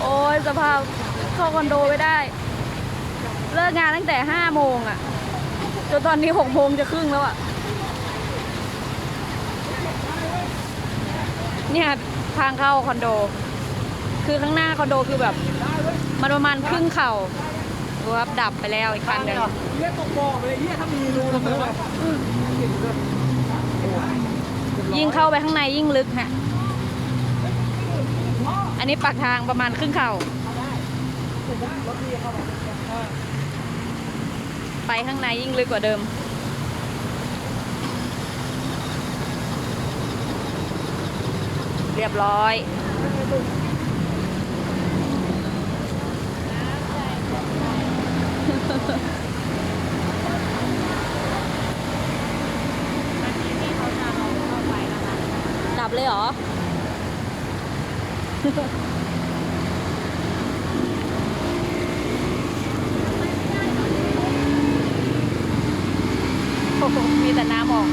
โอ้ยสภาพเข้าคอนโดไม่ได้ เลิกงานตั้งแต่ห้าโมงอะจนตอนนี้หกโมงจะครึ่งแล้วอะเนี่ยทางเข้าคอนโด คือข้างหน้าคอนโดคือแบบ มันประมาณครึ่งเข่าดูครับดับไปแล้วอีกคันหนึ่งเฮียตกบ่อไปเลยเฮียถ้ามีรูระเบิดยิ่งเข้าไปข้างในยิ่งลึกฮะ อันนี้ปากทางประมาณครึ่งเข่าไปข้างในยิ่งลึกกว่าเดิม เรียบร้อยดับเลยเหรอ มีแต่น้ำออก